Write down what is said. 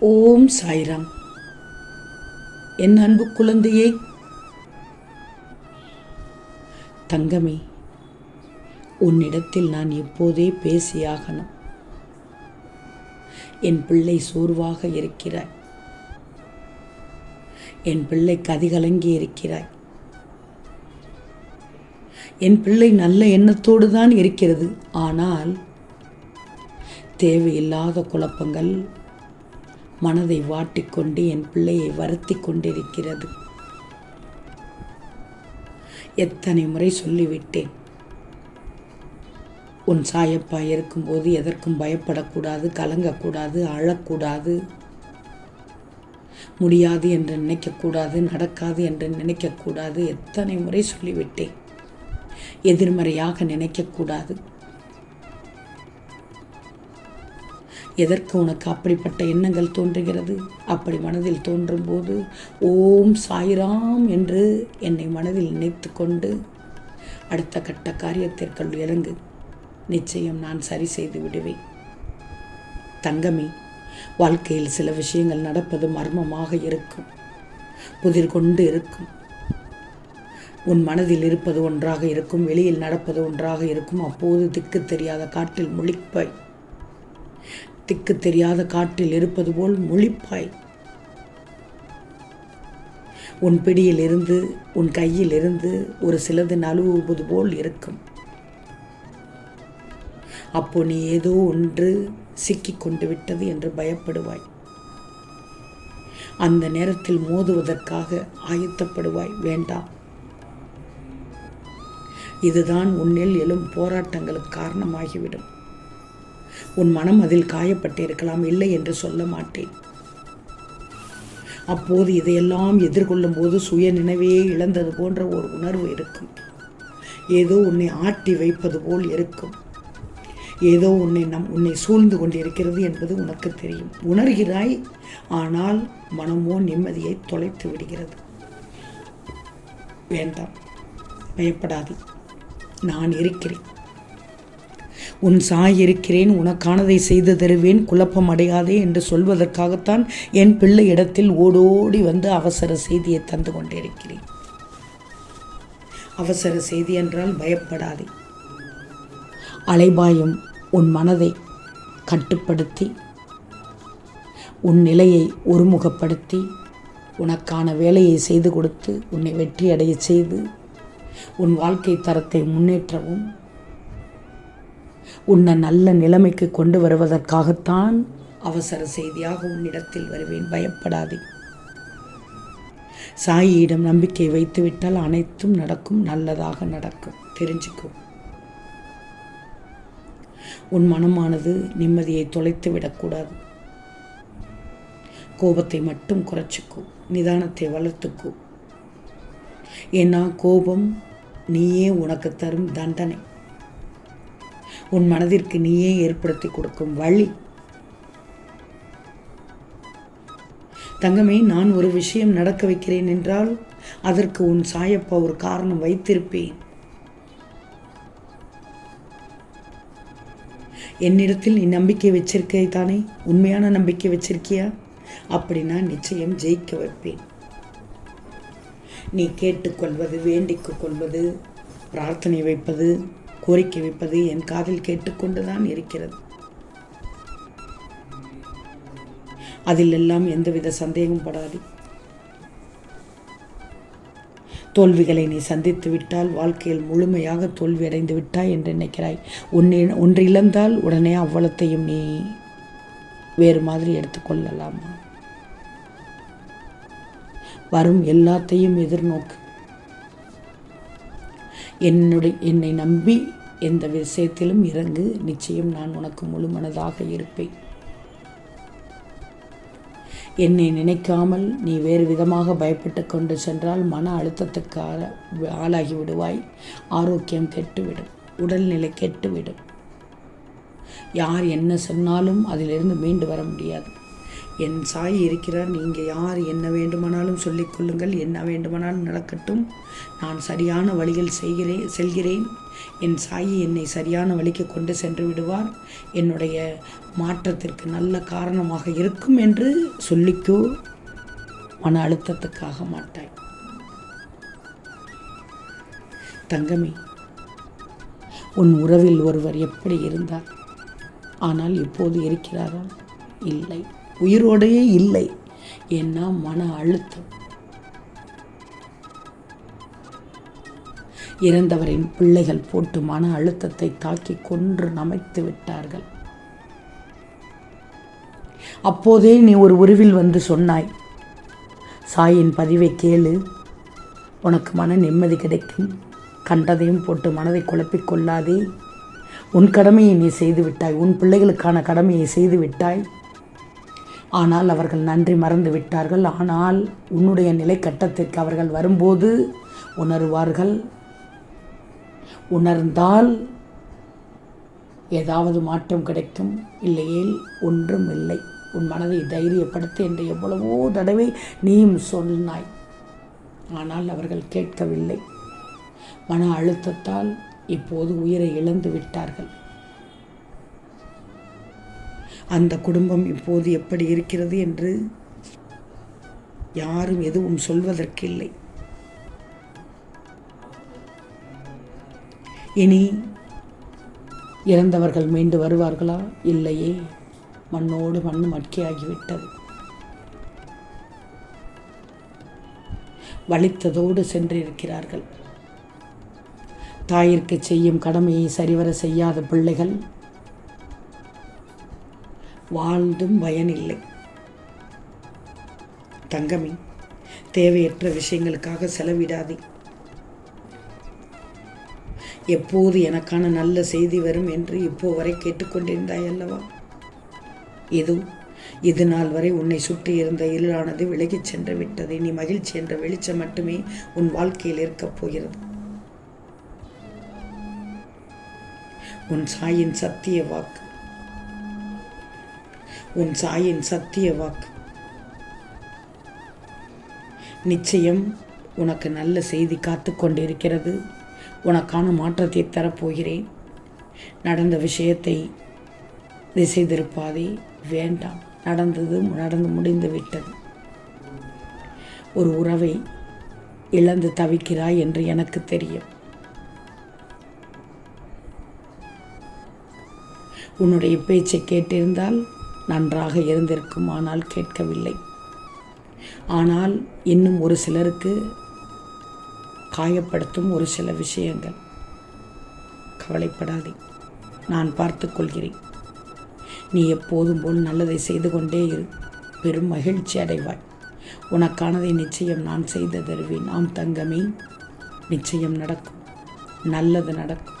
ஓம் சாய்ராம். என் அன்பு குழந்தையே. தங்கமே உன்னிடத்தில் நான் எப்போதே பேசியாகணும் என் பிள்ளை சோர்வாக இருக்கிறாய். என் பிள்ளை கதிகலங்கி இருக்கிறாய். என் பிள்ளை நல்ல எண்ணத்தோடு தான் இருக்கிறது. ஆனால் தேவையில்லாத குழப்பங்கள் மனதை வாட்டிக்கொண்டு என் பிள்ளையை வருத்தி கொண்டிருக்கிறது. எத்தனை முறை சொல்லிவிட்டேன். உன் சாயப்பா இருக்கும்போது எதற்கும் பயப்படக்கூடாது கலங்கக்கூடாது அழக்கூடாது. முடியாது என்று நினைக்கக்கூடாது நடக்காது என்று நினைக்கக்கூடாது எத்தனை முறை சொல்லிவிட்டேன். எதிர்மறையாக நினைக்கக்கூடாது. எதற்கு உனக்கு அப்படிப்பட்ட எண்ணங்கள் தோன்றுகிறது? அப்படி மனதில் தோன்றும் போது ஓம் சாய்ராம் என்று என்னை மனதில் நினைத்து கொண்டு அடுத்த கட்ட காரியத்திற்குள் இறங்கு. நிச்சயம் நான் சரி செய்து விடுவேன். தங்கமே வாழ்க்கையில் சில விஷயங்கள் நடப்பது மர்மமாக இருக்கும். புதிர் கொண்டு இருக்கும். உன் மனதில் இருப்பது ஒன்றாக இருக்கும் வெளியில் நடப்பது ஒன்றாக இருக்கும். அப்போது திக்கு தெரியாத காட்டில் முழிப்பாய் திக்கு தெரியாத காற்றில் இருப்பது போல் முழிப்பாய். உன் பிடியில் இருந்து உன் கையில் இருந்து ஒரு சிலது நழுவுவது போல் இருக்கும். அப்போ நீ ஏதோ ஒன்று சிக்கிக் கொண்டு விட்டது என்று பயப்படுவாய். அந்த நேரத்தில் மோதுவதற்காக ஆயத்தப்படுவாய். வேண்டாம். இதுதான் உன்னில் எழும் போராட்டங்களுக்கு காரணமாகிவிடும். உன் மனம் அதில் காயப்பட்டிருக்கலாம் இல்லை என்று சொல்ல மாட்டேன். அப்போது இதையெல்லாம் எதிர்கொள்ளும் போது சுய நினைவே இழந்தது போன்ற ஒரு உணர்வு இருக்கும். ஏதோ உன்னை ஆட்டி வைப்பது போல் இருக்கும். ஏதோ உன்னை நம் உன்னை சூழ்ந்து கொண்டிருக்கிறது என்பது உனக்கு தெரியும். உணர்கிறாய் ஆனால் மனமோ நிம்மதியை தொலைத்து விடுகிறது. வேண்டாம் பயப்படாது. நான் இருக்கிறேன். உன் சாய் இருக்கிறேன் உனக்கானதை செய்து தருவேன் குழப்பம் அடையாதே என்று சொல்வதற்காகத்தான் என் பிள்ளை இடத்தில் ஓடோடி வந்து அவசர செய்தியை தந்து கொண்டிருக்கிறேன். அவசர செய்தி என்றால் பயப்படாதே. அலைபாயும் உன் மனதை கட்டுப்படுத்தி உன் நிலையை ஒருமுகப்படுத்தி உனக்கான வேலையை செய்து கொடுத்து உன்னை வெற்றியடைய செய்து உன் வாழ்க்கை தரத்தை முன்னேற்றவும் உன்னை நல்ல நிலைமைக்கு கொண்டு வருவதற்காகத்தான் அவசர செய்தியாக உன்னிடத்தில் வருவேன். பயப்படாதே. சாயியிடம் நம்பிக்கை வைத்துவிட்டால் அனைத்தும் நடக்கும். நல்லதாக நடக்கும். தெரிஞ்சுக்கோ. உன் மனமானது நிம்மதியை தொலைத்து விடக்கூடாது. கோபத்தை மட்டும் குறைச்சிக்கும் நிதானத்தை வளர்த்துக்கும் ஏன்னா கோபம் நீயே உனக்கு தரும் தண்டனை. உன் மனதிற்கு நீயே ஏற்படுத்தி கொடுக்கும் வழி. தங்கமே நான் ஒரு விஷயம் நடக்க வைக்கிறேன் என்றால் அதற்கு உன் சாயப்பா ஒரு காரணம் வைத்திருப்பேன். என்னிடத்தில் நீ நம்பிக்கை வச்சிருக்கே தானே? உண்மையான நம்பிக்கை வச்சிருக்கியா? அப்படின்னா நிச்சயம் ஜெயிக்க வைப்பேன். நீ கேட்டுக்கொள்வது வேண்டிக் கொள்வது பிரார்த்தனை வைப்பது கோரிக்கை வைப்பது என் காதில் கேட்டுக்கொண்டுதான் இருக்கிறது. அதில் எல்லாம் எந்தவித சந்தேகம் படாது. தோல்விகளை நீ சந்தித்து விட்டால் வாழ்க்கையில் முழுமையாக தோல்வி அடைந்து விட்டாய் என்று நினைக்கிறாய். ஒன்று ஒன்று இழந்தால் உடனே அவ்வளத்தையும் நீ வேறு மாதிரி எடுத்துக்கொள்ளலாமா வரும் எல்லாத்தையும் எதிர்நோக்கு. என்னுடைய என்னை நம்பி எந்த விஷயத்திலும் இறங்கு. நிச்சயம் நான் உனக்கு முழு மனதாக இருப்பேன். என்னை நினைக்காமல் நீ வேறு விதமாக பயப்பட்டு கொண்டு சென்றால் மன அழுத்தத்துக்கு ஆளாகி விடுவாய். ஆரோக்கியம் கெட்டுவிடும். உடல்நிலை கெட்டுவிடும். யார் என்ன சொன்னாலும் அதிலிருந்து மீண்டு வர முடியாது. என் சாய் இருக்கிறார் நீங்கள் யார்? என்ன வேண்டுமானாலும் சொல்லிக்கொள்ளுங்கள் என்ன வேண்டுமானாலும் நடக்கட்டும். நான் சரியான வழியில் செய்கிறேன் செல்கிறேன். என் சாயி என்னை சரியான வழிக்கு கொண்டு சென்று விடுவார். என்னுடைய மாற்றத்திற்கு நல்ல காரணமாக இருக்கும் என்று சொல்லிக்கோ மன அழுத்தத்துக்காக மாட்டாய். தங்கமே உன் உறவில் ஒருவர் எப்படி இருந்தார்? ஆனால் இப்போது இருக்கிறாரா? இல்லை. உயிரோடையே இல்லை. ஏன்னா மன அழுத்தம். இறந்தவரின் பிள்ளைகள் போட்டு மன அழுத்தத்தை தாக்கி கொன்று நமைத்து விட்டார்கள். அப்போதே நீ ஒரு உருவில் வந்து சொன்னாய். சாயின் பதிவை கேளு. உனக்கு மன நிம்மதி கிடைக்கும். கண்டதையும் போட்டு மனதை குழப்பிக் கொள்ளாதே. உன் கடமையை நீ செய்து விட்டாய். உன் பிள்ளைகளுக்கான கடமையை செய்து விட்டாய். ஆனால் அவர்கள் நன்றி மறந்து விட்டார்கள். ஆனால் உன்னுடைய நிலை கட்டத்திற்கு அவர்கள் வரும்போது உணர்வார்கள். உணர்ந்தால் ஏதாவது மாற்றம் கிடைக்கும். இல்லையேல் ஒன்றும் இல்லை. உன் மனதை தைரியப்படுத்த என்று எவ்வளவோ தடவை நீயும் சொன்னாய். ஆனால் அவர்கள் கேட்கவில்லை. மன அழுத்தத்தால் இப்போது உயிரை இழந்து விட்டார்கள். அந்த குடும்பம் இப்போது எப்படி இருக்கிறது என்று யாரும் எதுவும் சொல்வதற்கில்லை. இனி இறந்தவர்கள் மீண்டு வருவார்களா? இல்லையே. மண்ணோடு மண் மட்கியாகிவிட்டது. வலித்ததோடு சென்றிருக்கிறார்கள். தாயிற்கு செய்யும் கடமையை சரிவர செய்யாத பிள்ளைகள் வாழ்ந்தும் பயனில்லை. தங்கமே தேவையற்ற விஷயங்களுக்காக செலவிடாதே. எப்போது எனக்கான நல்ல செய்தி வரும் என்று இப்போ வரை கேட்டுக்கொண்டிருந்தாய் அல்லவா? இது இது நாள் வரை உன்னை சுற்றி இருந்த இருளானது விலகிச் சென்று விட்டது. நீ மகிழ்ச்சி என்ற வெளிச்சம் மட்டுமே உன் வாழ்க்கையில் இருக்கப் போகிறது. உன் சாயின் சத்திய வாக்கு உன் சாயின் சத்திய வாக்கு. நிச்சயம் உனக்கு நல்ல செய்தி காத்து கொண்டிருக்கிறது. உனக்கான மாற்றத்தை தரப்போகிறேன். நடந்த விஷயத்தை திசை திருப்பாதே வேண்டாம். நடந்தது நடந்து முடிந்து விட்டது. ஒரு உறவை இழந்து தவிக்கிறாய் என்று எனக்கு தெரியும். உன்னுடைய பேச்சை கேட்டிருந்தால் நன்றாக இருந்திருக்கும் ஆனால் கேட்கவில்லை. ஆனால் இன்னும் ஒரு சிலருக்கு காயப்படுத்தும் ஒரு சில விஷயங்கள். கவலைப்படாதே நான் பார்த்து கொள்கிறேன். நீ எப்போதும் போல் நல்லதை செய்து கொண்டே இரு. பெரும் மகிழ்ச்சி அடைவாய். உனக்கானதை நிச்சயம் நான் செய்து தருவேன். ஆம் தங்கமே நிச்சயம் நடக்கும். நல்லது நடக்கும்.